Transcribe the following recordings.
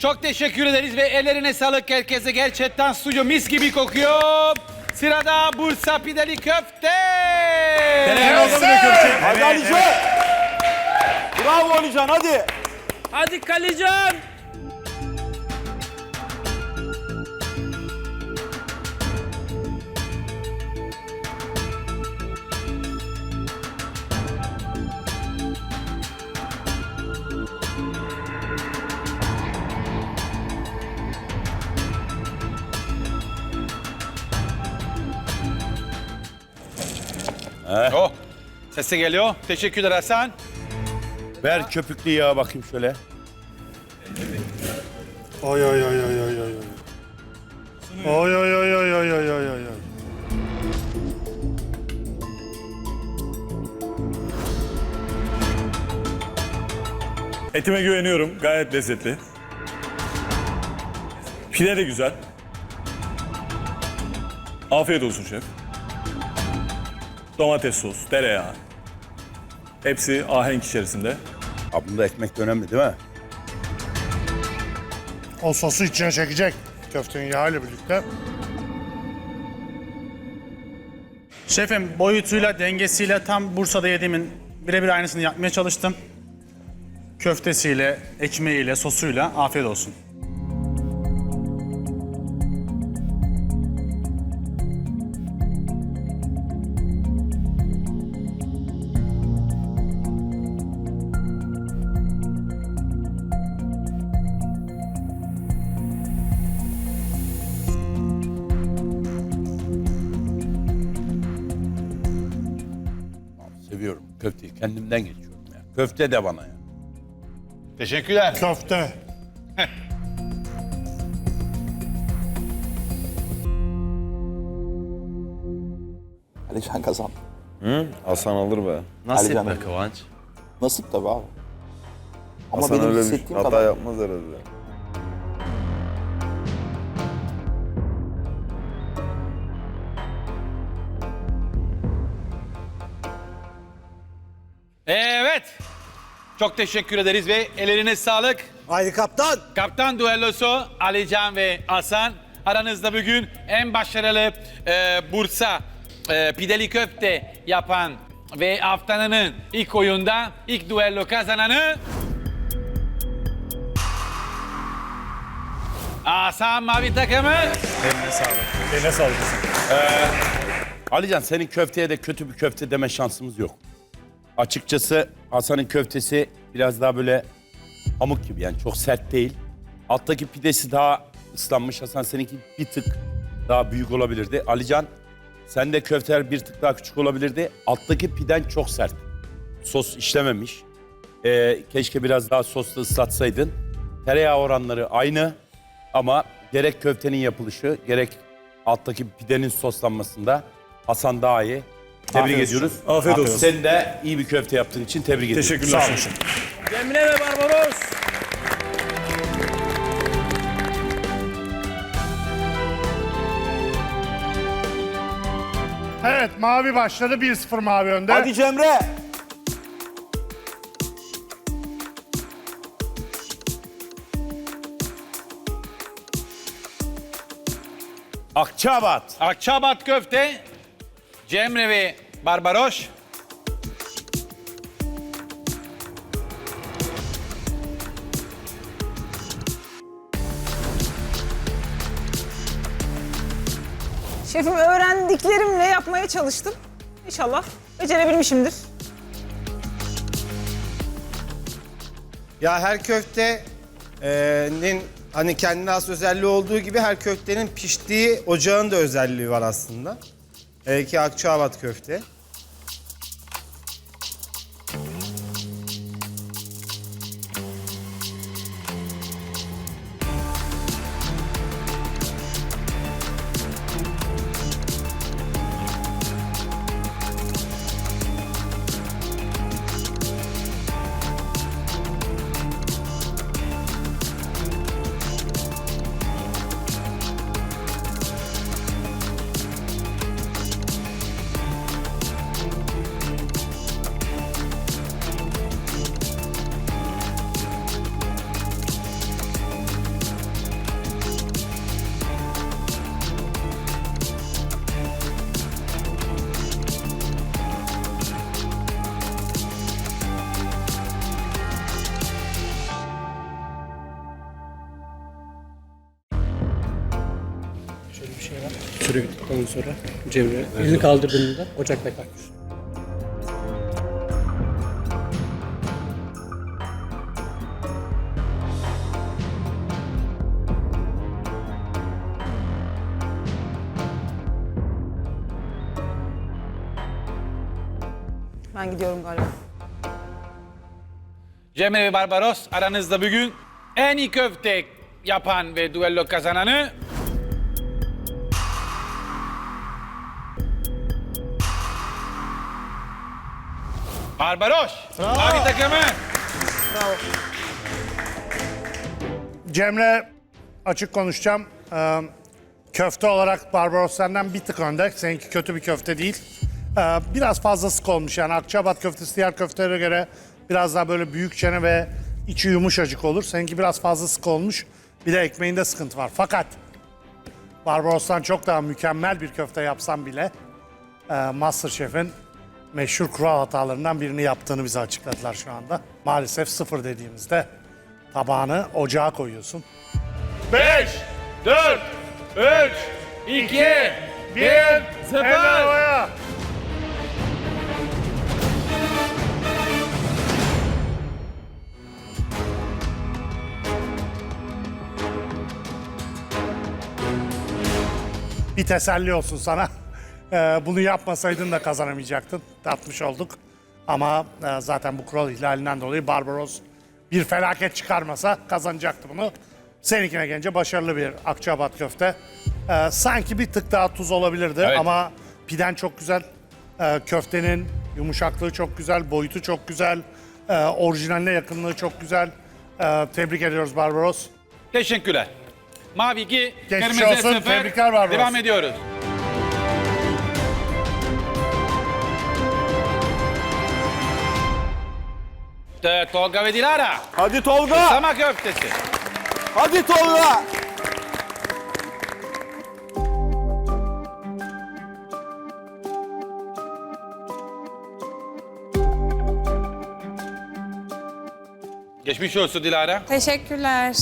Çok teşekkür ederiz ve ellerine sağlık herkese. Gerçekten stüdyo mis gibi kokuyor. Sırada Bursa pideli köfte. Hadi Alican. Bravo Alican hadi. Hadi Kalican. Oh, sesi geliyor. Teşekkürler Hasan. Ver köpüklü yağa bakayım şöyle. Oy oy oy oy oy oy. Oy oy oy oy oy oy oy oy. Etime güveniyorum. Gayet lezzetli. Pide de güzel. Afiyet olsun şef. Domates sos, tereyağı. Hepsi ahenk içerisinde. Bunda ekmek de önemli değil mi? O sosu içine çekecek. Köftenin yağıyla birlikte. Şefim boyutuyla, dengesiyle tam Bursa'da yediğimin birebir aynısını yapmaya çalıştım. Köftesiyle, ekmeğiyle, sosuyla afiyet olsun. Kendimden geçiyorum ya. Köfte de bana ya. Teşekkürler. Köfte. Alican kazandı. Hasan alır be. Nasip Be Kıvanç. Nasip tabii abi. Ama Hasan benim öyle bir hissettiğim hata kadar yapmaz herhalde. Çok teşekkür ederiz ve ellerine sağlık. Haydi kaptan. Kaptan duellosu Alican ve Hasan. Aranızda bugün en başarılı e, Bursa e, pideli köfte yapan ve haftanın ilk oyunda ilk duello kazananı Hasan Mavi takımı. Eline sağlık Hasan. Alican senin köfteye de kötü bir köfte deme şansımız yok. Açıkçası Hasan'ın köftesi biraz daha böyle pamuk gibi yani çok sert değil. Alttaki pidesi daha ıslanmış. Hasan seninki bir tık daha büyük olabilirdi. Alican sen de köfteler bir tık daha küçük olabilirdi. Alttaki piden çok sert. Sos işlememiş. Ee, keşke biraz daha sosla ıslatsaydın. Tereyağı oranları aynı ama gerek köftenin yapılışı gerek alttaki pidenin soslanmasında Hasan daha iyi. Tebrik Afiyet ediyoruz. olsun. Afiyet olsun. Sen de iyi bir köfte yaptığın için tebrik ediyorum. Teşekkürler şefim. Cemile ve Barbaros. Evet mavi başladı 1-0 mavi önde. Hadi Cemre. Akçabat. Akçabat köfte, Cemre ve Barbaros. Şefim öğrendiklerimle yapmaya çalıştım. İnşallah becerebilmişimdir. Ya her köftenin hani kendine has özelliği olduğu gibi her köftenin piştiği ocağın da özelliği var aslında. Ee, ki Akçaabat köfte. Bittikten sonra Cemre elini kaldırdığında ocakta kalkmış. Ben gidiyorum galiba. Cemre ve Barbaros aranızda bugün en iyi köfte yapan ve duello kazananı Barbaros. Mavi takımı. Cemre açık konuşacağım. Ee, köfte olarak Barbaros senden bir tık önde. Seninki kötü bir köfte değil. Ee, biraz fazla sık olmuş yani Akçabat köftesi diğer köftelere göre biraz daha böyle büyük çene ve içi yumuşacık olur. Seninki biraz fazla sık olmuş. Bir de ekmeğinde sıkıntı var. Fakat Barbaros'tan çok daha mükemmel bir köfte yapsam bile e, Masterchef'in meşhur kural hatalarından birini yaptığını bize açıkladılar şu anda. Maalesef sıfır dediğimizde tabağını ocağa koyuyorsun. 5, 4, 3, 2, 1, 0. havaya! Bir teselli olsun sana. Ee, bunu yapmasaydın da kazanamayacaktın. Tatmış olduk. Ama e, zaten bu kural ihlalinden dolayı Barbaros bir felaket çıkarmasa kazanacaktı bunu. Seninkine gelince başarılı bir Akçabat köfte. Ee, sanki bir tık daha tuz olabilirdi Evet. ama piden çok güzel. Ee, köftenin yumuşaklığı çok güzel, boyutu çok güzel. Ee, orijinaline yakınlığı çok güzel. Ee, tebrik ediyoruz Barbaros. Teşekkürler. Mavi 2, Geçmiş kırmızı olsun, 0. tebrikler Barbaros. Devam ediyoruz. Ee, Tolga ve Dilara. Hadi Tolga! Sama köftesi. Hadi Tolga! Geçmiş olsun Dilara. Teşekkürler.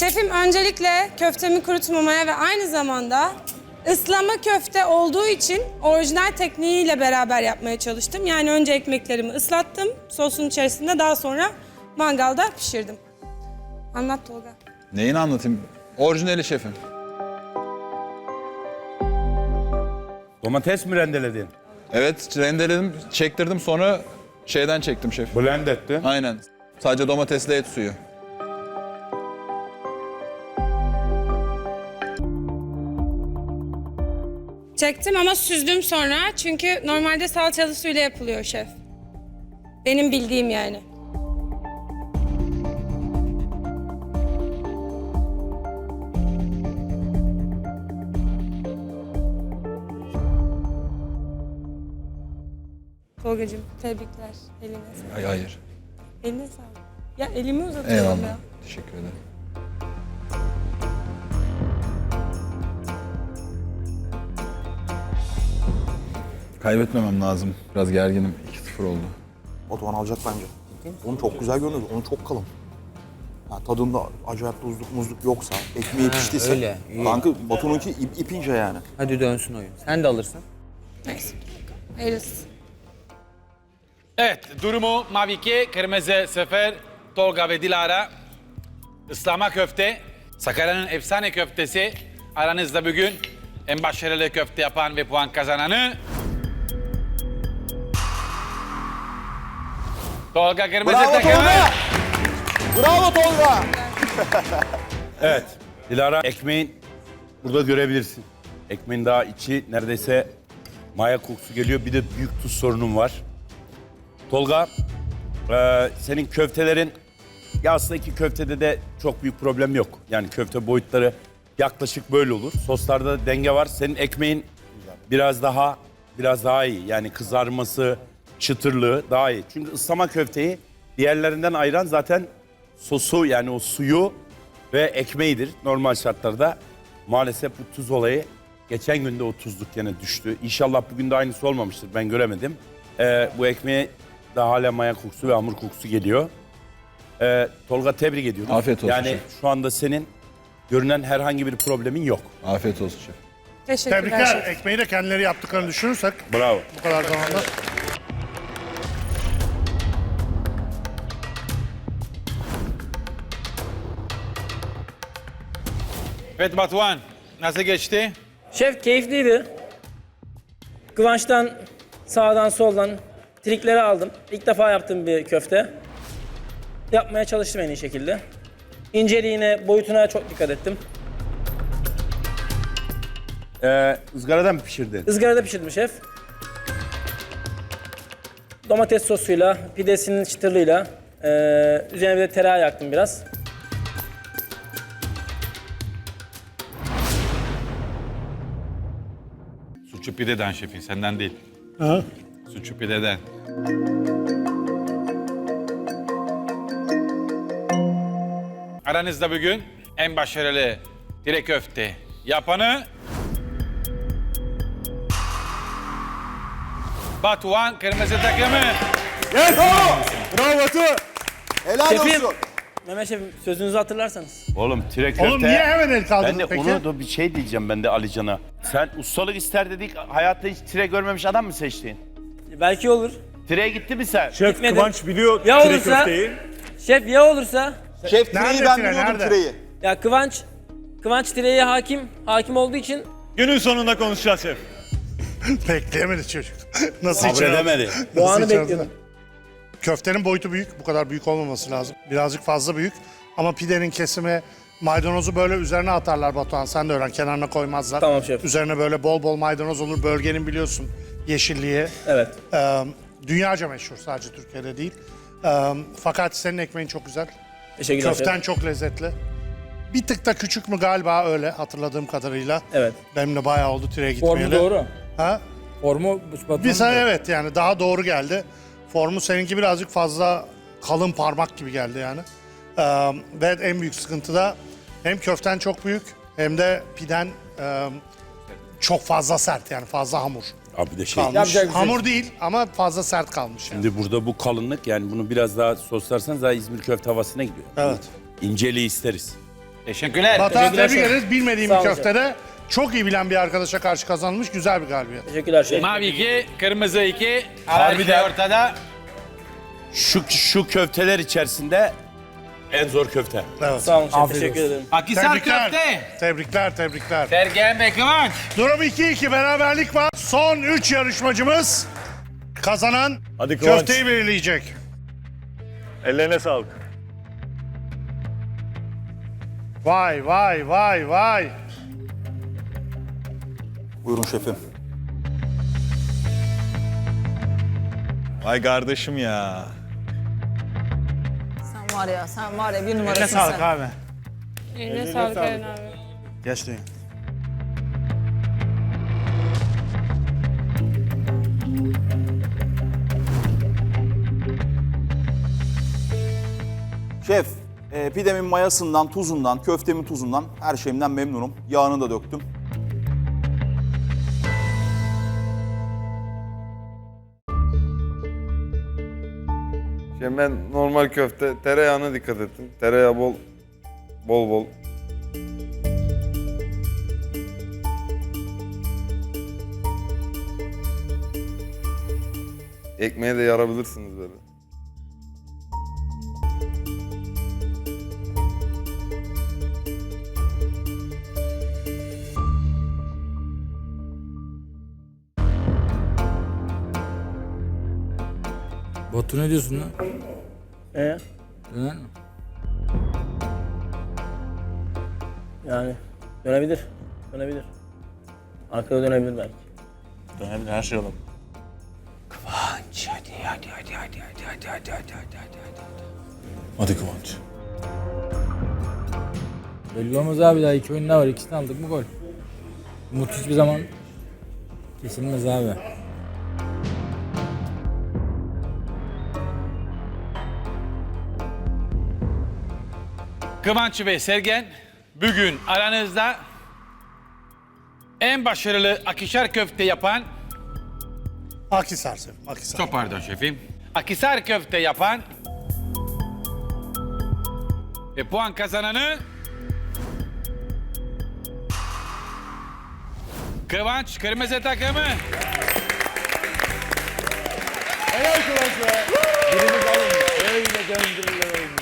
Şefim öncelikle köftemi kurutmamaya ve aynı zamanda ıslama köfte olduğu için orijinal tekniğiyle beraber yapmaya çalıştım. Yani önce ekmeklerimi ıslattım sosun içerisinde daha sonra mangalda pişirdim. Anlat Tolga. Neyini anlatayım? Orijinali şefim. Domates mi rendeledin? Evet rendeledim, çektirdim sonra şeyden çektim şef. Blend ettin. Aynen. Sadece domatesle et suyu. Çektim ama süzdüm sonra çünkü normalde salçalı suyla yapılıyor şef. Benim bildiğim yani. Tolgacığım tebrikler. Eline sağlık. Hayır. Eline sağlık. Ya elimi uzatıyorum Eyvallah. ya. Teşekkür ederim. Kaybetmemem lazım. Biraz gerginim. 2-0 oldu. Batuhan alacak bence. Onu çok güzel görünüyor. Onu çok kalın. Ya tadında acayip tuzluk muzluk yoksa, ekmeği piştiyse. öyle, iyi. Kanka Batuhan'ınki ip, ipince yani. Hadi dönsün oyun. Sen de alırsın. Neyse. Hayırlısı. Evet, durumu Mavi 2, kırmızı 0, Tolga ve Dilara. Islama köfte, Sakarya'nın efsane köftesi. Aranızda bugün en başarılı köfte yapan ve puan kazananı... Tolga kırmızı Bravo takımı. Tolga! Bravo Tolga! Evet. Dilara ekmeğin burada görebilirsin. Ekmeğin daha içi neredeyse maya kokusu geliyor. Bir de büyük tuz sorunum var. Tolga, eee, senin köftelerin ya aslında iki köftede de çok büyük problem yok. Yani köfte boyutları yaklaşık böyle olur. Soslarda denge var. Senin ekmeğin biraz daha biraz daha iyi. Yani kızarması, çıtırlığı daha iyi. Çünkü ıslama köfteyi diğerlerinden ayıran zaten sosu yani o suyu ve ekmeğidir normal şartlarda. Maalesef bu tuz olayı Geçen gün de o tuzluk gene düştü. İnşallah bugün de aynısı olmamıştır. Ben göremedim. Ee, bu ekmeğe daha hala maya kokusu ve hamur kokusu geliyor. Ee, Tolga tebrik ediyorum. Afiyet olsun Yani şef. şu anda senin görünen herhangi bir problemin yok. Afiyet olsun şef. Teşekkürler Tebrikler. şef. Ekmeği de kendileri yaptıklarını düşünürsek Bravo. bu kadar zamanda. Evet Batuhan, nasıl geçti? Şef keyifliydi. Kıvanç'tan sağdan soldan trikleri aldım. İlk defa yaptığım bir köfte. Yapmaya çalıştım en iyi şekilde. İnceliğine, boyutuna çok dikkat ettim. Ee, ızgarada mı pişirdin? Izgarada pişirdim şef. Domates sosuyla, pidesinin çıtırlığıyla, eee üzerine bir de tereyağı yaktım biraz. Suçu pideden şefin, senden değil. Ha? Suçu pideden. Aranızda bugün en başarılı dire köfte yapanı Batuhan Kırmızı takımı. Yes! Bravo Batu. Helal Şefim. olsun. Mehmet şefim sözünüzü hatırlarsanız. Oğlum tire köfte. Oğlum niye hemen el kaldırdın Ben de peki? onu da bir şey diyeceğim ben de Alican'a. Sen ustalık ister dedik hayatta hiç tire görmemiş adam mı seçtin? Belki olur. Tire'ye gitti mi sen? Şef Gitmedim. Kıvanç biliyor Ya tire olursa- köfteyi. Şef ya olursa? Şef Nerede tireyi ben tire, biliyordum nerede? tireyi. Ya Kıvanç, Kıvanç Tire'ye hakim, hakim olduğu için Günün sonunda konuşacağız şef. Bekleyemedi çocuk. Nasıl Kabul içeri aldı? edemedi. bu anı bekliyordum. Köftenin boyutu büyük. Bu kadar büyük olmaması lazım. Birazcık fazla büyük. Ama pidenin kesimi maydanozu böyle üzerine atarlar Batuhan. Sen de öğren. Kenarına koymazlar. Tamam şef. Üzerine böyle bol bol maydanoz olur. Bölgenin biliyorsun yeşilliği. Evet. Ee, dünyaca meşhur sadece Türkiye'de değil. Ee, fakat senin ekmeğin çok güzel. Teşekkürler Köften şef. çok lezzetli. Bir tık da küçük mü galiba öyle hatırladığım kadarıyla. Evet. Benim de bayağı oldu tire gitmeyeli. Formu doğru. Ha? Formu Bir sana evet yani daha doğru geldi. Formu seninki birazcık fazla kalın parmak gibi geldi yani. Ee, ve en büyük sıkıntı da hem köften çok büyük hem de piden e, çok fazla sert yani fazla hamur Abi bir de şey. kalmış. Yapacak bir şey hamur değil ama fazla sert kalmış yani. Şimdi burada bu kalınlık yani bunu biraz daha soslarsanız daha İzmir köfte havasına gidiyor. Evet. İnceliği isteriz. Teşekkürler. Teşekkürler tebrik ederiz. Bilmediğim Sağ bir olun şef. köftede çok iyi bilen bir arkadaşa karşı kazanılmış güzel bir galibiyet. Teşekkürler şef. Mavi 2, kırmızı 2. Harbiden. Harbiden. ortada. Şu şu köfteler içerisinde en zor köfte. Evet. Sağ olun şef. Teşekkür ederim. Akisar Tebrikler. köfte. Tebrikler, tebrikler. Sergen ve Kıvanç. Durum 2-2 beraberlik var. Son 3 yarışmacımız kazanan Hadi Kıvanç. köfteyi belirleyecek. Ellerine sağlık. Vay vay vay vay. Buyurun şefim. Vay kardeşim ya. Sen var ya, sen var ya bir numarasın sağlık sen. abi. Eline sağlık Eren abi. Geç duyun. Şef, e, pidemin mayasından, tuzundan, köftemin tuzundan, her şeyimden memnunum. Yağını da döktüm. Şimdi ben normal köfte tereyağına dikkat ettim. Tereyağı bol bol bol. Ekmeğe de yarabilirsiniz ne diyorsun lan? Ee? Döner mi? Yani dönebilir. Dönebilir. Arkada dönebilir belki. Dönebilir her şey olur. Hadi Kıvanç. Belli olmaz abi daha iki oyun daha var. İkisini aldık mı gol. Umut hiçbir zaman kesilmez abi. Kıvanç ve Sergen bugün aranızda en başarılı akişar köfte yapan, Akisar şefim, Akisar. çok pardon şefim, akisar köfte yapan ve puan kazananı Kıvanç Kırmızı takımı. Helal Kıvanç be. Birimiz alın. Öyle döndürülür öyle.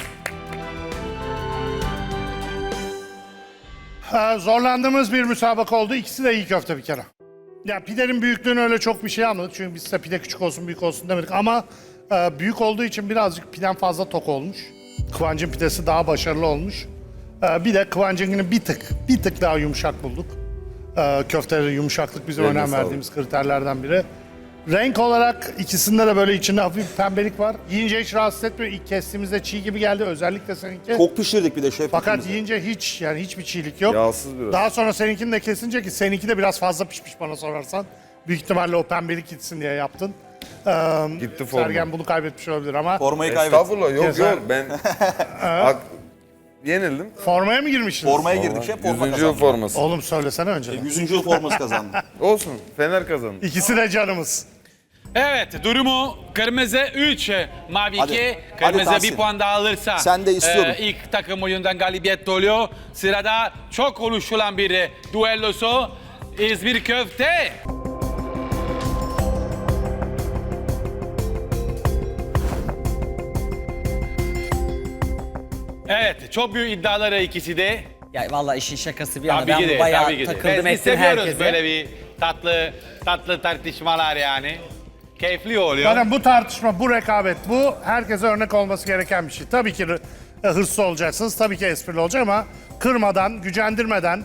Ee, zorlandığımız bir müsabaka oldu. İkisi de iyi köfte bir kere. Ya pidenin büyüklüğünü öyle çok bir şey almadık. Çünkü biz de pide küçük olsun büyük olsun demedik. Ama e, büyük olduğu için birazcık piden fazla tok olmuş. Kıvancın pidesi daha başarılı olmuş. E, bir de Kıvancınkini bir tık, bir tık daha yumuşak bulduk. E, köftede yumuşaklık bizim Eline önem sağlık. verdiğimiz kriterlerden biri. Renk olarak ikisinde de böyle içinde hafif pembelik var. Yiyince hiç rahatsız etmiyor. İlk kestiğimizde çiğ gibi geldi. Özellikle seninki. Çok pişirdik bir de şef. Fakat ikimiz de. yiyince hiç yani hiçbir çiğlik yok. Yağsız biraz. Daha sonra seninkini de kesince ki seninki de biraz fazla pişmiş bana sorarsan. Büyük ihtimalle o pembelik gitsin diye yaptın. Ee, Gitti forma. Sergen bunu kaybetmiş olabilir ama Formayı kaybettik. Estağfurullah yok Ceza- yok ben Ak- yenildim. formaya mı girmiştiniz? Formaya girdik şef. Forma 100. yıl kazandı. forması. Oğlum söylesene önce. 100. yıl forması kazandı. Olsun Fener kazandı. İkisi de canımız. Evet durumu kırmızı 3, mavi Hadi, 2. hadi Kırmızı Tahsin. bir puan daha alırsa Sen de istiyordun. e, ilk takım oyundan galibiyet oluyor. Sırada çok konuşulan bir e, duellosu İzmir Köfte. Evet çok büyük iddiaları ikisi de. Ya vallahi işin şakası bir yana Tabii ben ki de, bayağı tabii ki de. takıldım Biz ettim seviyoruz herkese. böyle bir tatlı tatlı tartışmalar yani. Keyifli oluyor. Yani bu tartışma, bu rekabet, bu herkese örnek olması gereken bir şey. Tabii ki e, hırslı olacaksınız, tabii ki esprili olacak ama kırmadan, gücendirmeden,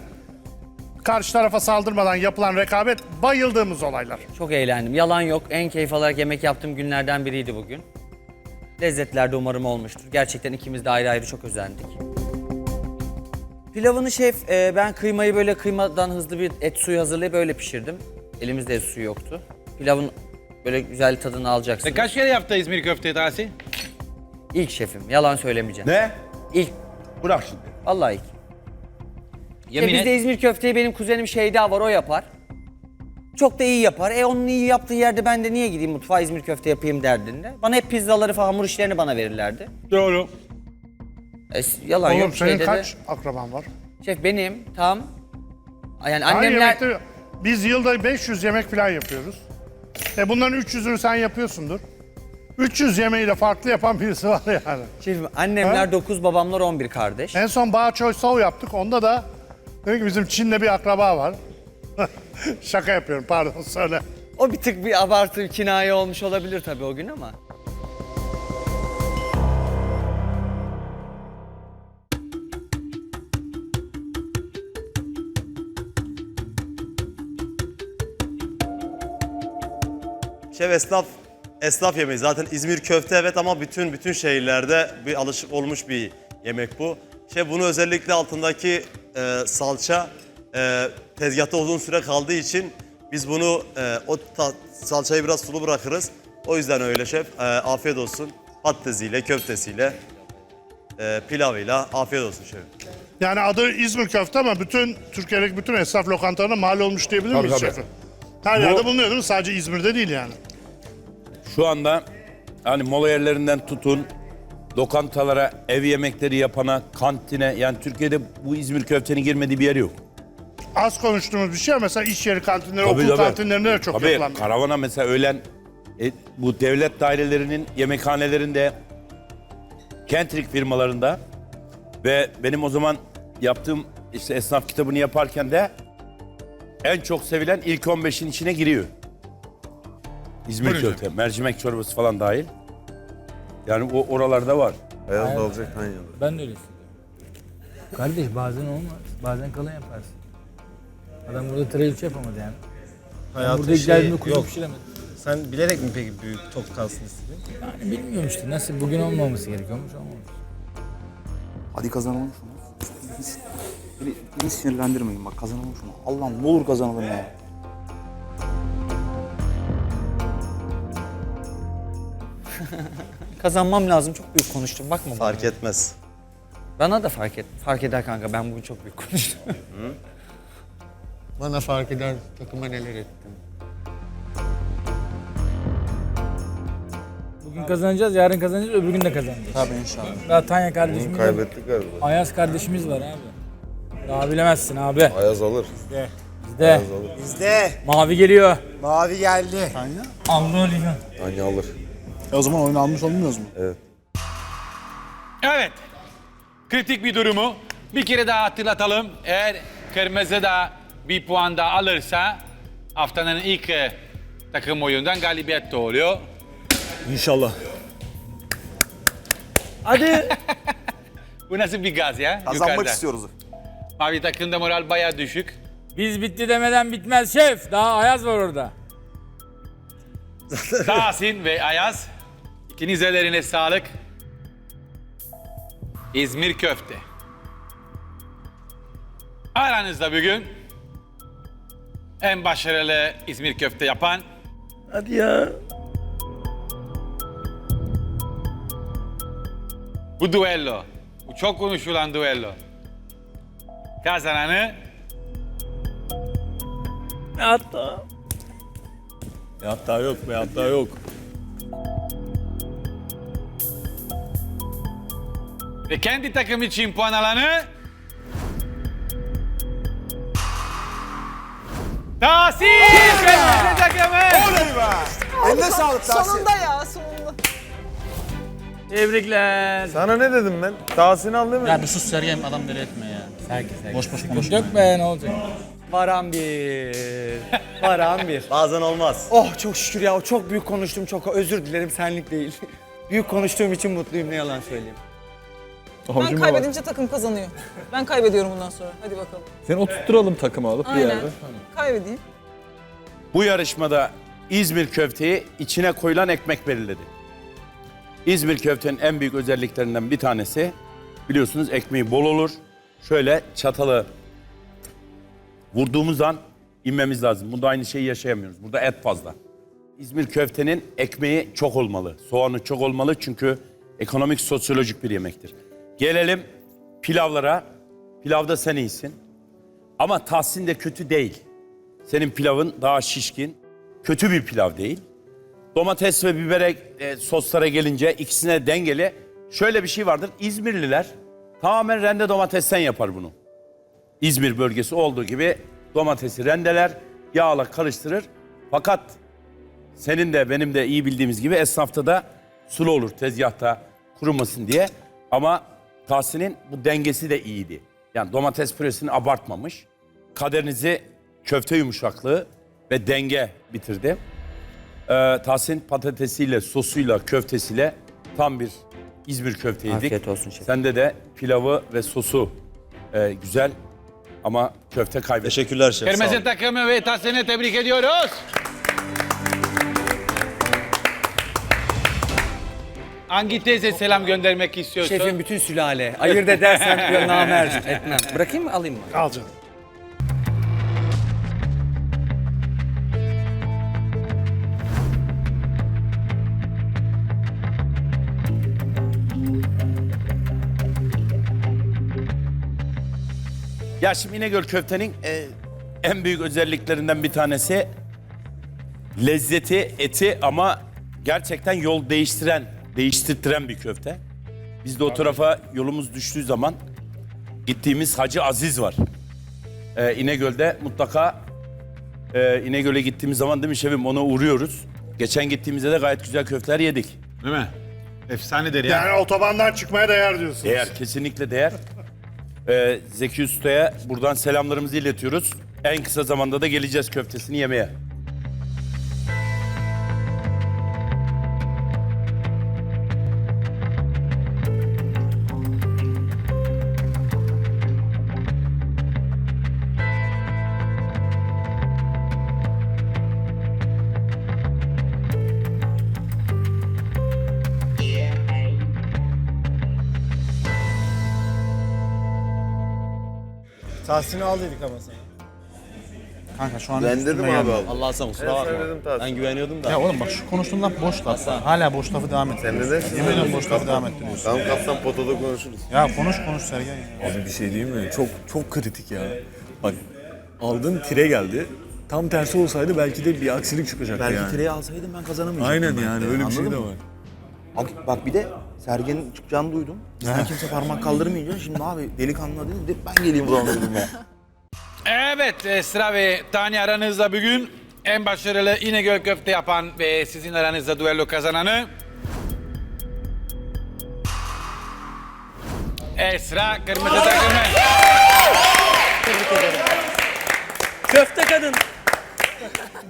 karşı tarafa saldırmadan yapılan rekabet bayıldığımız olaylar. Çok eğlendim. Yalan yok. En keyif alarak yemek yaptığım günlerden biriydi bugün. Lezzetler de umarım olmuştur. Gerçekten ikimiz de ayrı ayrı çok özendik. Pilavını şef, e, ben kıymayı böyle kıymadan hızlı bir et suyu hazırlayıp öyle pişirdim. Elimizde et suyu yoktu. Pilavın böyle güzel tadını alacaksın. E, kaç kere yaptı İzmir Köfte Tahsin? İlk şefim, yalan söylemeyeceğim. Ne? İlk, Bırak şimdi. vallahi ilk. Yemin İşte et. bizde İzmir köfteyi benim kuzenim Şeyda var o yapar. Çok da iyi yapar. E onun iyi yaptığı yerde ben de niye gideyim mutfağa İzmir köfte yapayım derdinde. Bana hep pizzaları falan hamur işlerini bana verirlerdi. Doğru. E, yalan Oğlum yok. senin Şeyde de- kaç akraban var? Şef benim tam. Yani Hayır, annemler... yemekte- biz yılda 500 yemek falan yapıyoruz. E bunların 300'ünü sen yapıyorsundur. 300 yemeği de farklı yapan birisi var yani. Şefim annemler 9 babamlar 11 kardeş. En son Bağ Choy Sao yaptık. Onda da dedik ki bizim Çin'de bir akraba var. Şaka yapıyorum pardon söyle. O bir tık bir abartı kinaye olmuş olabilir tabii o gün ama. Şef esnaf esnaf yemeği. Zaten İzmir köfte evet ama bütün bütün şehirlerde bir alışık olmuş bir yemek bu. Şef bunu özellikle altındaki e, salça e, tezgahta uzun süre kaldığı için biz bunu e, o ta- salçayı biraz sulu bırakırız. O yüzden öyle şef. E, afiyet olsun. Patatesiyle, köftesiyle, e, pilavıyla afiyet olsun şef. Yani adı İzmir köfte ama bütün Türkiye'deki bütün esnaf lokantalarına mal olmuş diyebilir Tabii, miyiz tabii. şefim? Her Bu- yerde bulunuyor değil mi? Sadece İzmir'de değil yani. Şu anda hani mola yerlerinden tutun, lokantalara, ev yemekleri yapana, kantine yani Türkiye'de bu İzmir köftenin girmediği bir yer yok. Az konuştuğumuz bir şey ama mesela iş yeri kantinleri, Tabii, okul tabii. kantinlerinde de çok Tabii yapılan. karavana mesela öğlen e, bu devlet dairelerinin yemekhanelerinde, kentrik firmalarında ve benim o zaman yaptığım işte esnaf kitabını yaparken de en çok sevilen ilk 15'in içine giriyor. İzmir Buyurun köfte, mercimek çorbası falan dahil. Yani o oralarda var. Beyaz da olacak yan yana. Ben de öyle hissediyorum. Kardeş bazen olmaz. Bazen kalın yaparsın. Adam burada traliçe yapamadı yani. Ben burada ilk geldiğimde kuzu pişiremedim. Sen bilerek mi peki büyük tok kalsın istedin? Yani bilmiyorum işte nasıl bugün olmaması gerekiyormuş olmamış. Hadi kazanalım şunu. Beni, beni sinirlendirmeyin bak kazanalım şunu. Allah'ım ne olur kazanalım ya. Kazanmam lazım çok büyük konuştum bakma bana. Fark etmez. Bana da fark et. Fark eder kanka ben bugün çok büyük konuştum. Bana fark eder takıma neler ettim. Bugün kazanacağız, yarın kazanacağız, öbür gün de kazanacağız. Tabii inşallah. Daha Tanya kardeşimiz var. Kaybettik galiba. Ayaz kardeşimiz var abi. Daha bilemezsin abi. Ayaz alır. Bizde. Ayaz alır. Bizde. Mavi geliyor. Mavi geldi. Aldı Olivan. Tanya alır. E o zaman oyunu almış olmuyoruz mu? Evet. Evet. Kritik bir durumu bir kere daha hatırlatalım. Eğer kırmızı da bir puan da alırsa haftanın ilk e, takım oyundan galibiyet doğuruyor. İnşallah. Hadi. Bu nasıl bir gaz ya? Kazanmak Yukarıda. istiyoruz. Mavi takımda moral bayağı düşük. Biz bitti demeden bitmez şef. Daha Ayaz var orada. Tahsin ve Ayaz. İkiniz ellerine sağlık. İzmir köfte. Aranızda bugün en başarılı İzmir köfte yapan Hadi ya. bu duello. Bu çok konuşulan duello. Kazananı Hatta. Be hatta yok be hatta yok. ve kendi takım için puan alanı Tahsin! Kırmızı takımı! Eline sağlık Tahsin. Sonunda ya sonunda. Tebrikler. Sana ne dedim ben? Tahsin al değil mi? Ya bir sus Sergen adam deli etme ya. Herkes herkes. Boş boş konuşma. Dök be ne olacak? Varan bir. Varan bir. Bazen olmaz. Oh çok şükür ya çok büyük konuştum çok özür dilerim senlik değil. büyük konuştuğum için mutluyum ne yalan söyleyeyim. Ben kaybedince takım kazanıyor. Ben kaybediyorum bundan sonra. Hadi bakalım. Seni oturtturalım takıma alıp bir Aynen. yerde. Kaybedeyim. Bu yarışmada İzmir köfteyi içine koyulan ekmek belirledi. İzmir köftenin en büyük özelliklerinden bir tanesi biliyorsunuz ekmeği bol olur. Şöyle çatalı vurduğumuz an inmemiz lazım. Bunda aynı şeyi yaşayamıyoruz. Burada et fazla. İzmir köftenin ekmeği çok olmalı. Soğanı çok olmalı çünkü ekonomik sosyolojik bir yemektir. Gelelim pilavlara. Pilavda sen iyisin. Ama Tahsin de kötü değil. Senin pilavın daha şişkin. Kötü bir pilav değil. Domates ve bibere e, soslara gelince ikisine dengeli. Şöyle bir şey vardır. İzmirliler tamamen rende domatesten yapar bunu. İzmir bölgesi olduğu gibi domatesi rendeler, yağla karıştırır. Fakat senin de benim de iyi bildiğimiz gibi esnafta da sulu olur tezgahta kurumasın diye. Ama Tahsin'in bu dengesi de iyiydi. Yani domates püresini abartmamış. Kaderinizi köfte yumuşaklığı ve denge bitirdi. Ee, Tahsin patatesiyle, sosuyla, köftesiyle tam bir İzmir köfte yedik. Afiyet olsun şef. Sende de pilavı ve sosu e, güzel ama köfte kaybetti. Teşekkürler şef. sağ olun. Takımı ve Tahsin'i tebrik ediyoruz. Hangi teyze selam göndermek istiyorsun? Şefim bütün sülale. Ayırt edersen namerdim etmem. Bırakayım mı alayım mı? Al canım. Ya şimdi İnegöl köftenin e, en büyük özelliklerinden bir tanesi lezzeti, eti ama gerçekten yol değiştiren, değiştirtiren bir köfte. Biz de o tarafa yolumuz düştüğü zaman gittiğimiz Hacı Aziz var. E, İnegöl'de mutlaka e, İnegöl'e gittiğimiz zaman değil mi şefim ona uğruyoruz. Geçen gittiğimizde de gayet güzel köfteler yedik. Değil mi? Efsanedir ya. Yani otobandan çıkmaya değer diyorsunuz. Değer, kesinlikle değer. Ee, Zeki Usta'ya buradan selamlarımızı iletiyoruz. En kısa zamanda da geleceğiz köftesini yemeye. Tahsin'i al dedik ama sana. Kanka şu an Ben üstüme dedim geldi. abi aldım. Allah sen kusura bakma. söyledim Tahsin. Ben güveniyordum da. Ya oğlum bak şu konuştuğundan boş laf. Hala boş lafı devam Sen ettiriyorsun. neden Yemin ediyorum boş lafı devam ettiriyorsun. Tamam kaptan potada konuşuruz. Ya konuş konuş Sergen ya. Abi bir şey diyeyim mi? Çok çok kritik ya. Bak Aldın tire geldi. Tam tersi olsaydı belki de bir aksilik çıkacaktı Belki yani. tireyi alsaydım ben kazanamayacaktım. Aynen yani öyle bir şey de var. Bak, bak bir de Sergen'in çıkacağını duydum. Bizden kimse parmak kaldırmayınca şimdi abi delikanlı değil de ben geleyim o zaman dedim ya. Evet Esra ve Tanya aranızda bugün en başarılı İnegöl köfte yapan ve sizin aranızda duello kazananı Esra kırmızı takımı. Köfte kadın.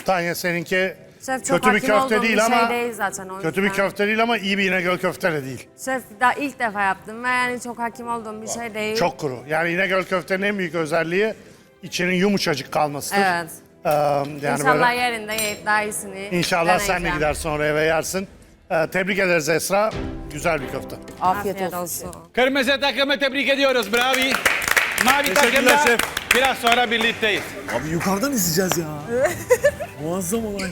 Tanya seninki Şef çok kötü bir hakim köfte olduğum değil bir ama şey değil zaten o kötü bir yüzden. köfte değil ama iyi bir İnegöl köfte de değil. Şef daha ilk defa yaptım ve yani çok hakim olduğum bir şey değil. Çok kuru. Yani İnegöl köftenin en büyük özelliği içinin yumuşacık kalmasıdır. Evet. Ee, yani İnşallah böyle, yerinde yiyip daha iyisini İnşallah sen de deneyeceğim. gidersin oraya ve yersin. Ee, tebrik ederiz Esra. Güzel bir köfte. Afiyet, olsun. Kırmızı takımı tebrik ediyoruz. Bravi. Mavi takımda şef. biraz sonra birlikteyiz. Abi yukarıdan izleyeceğiz ya. Muazzam olay.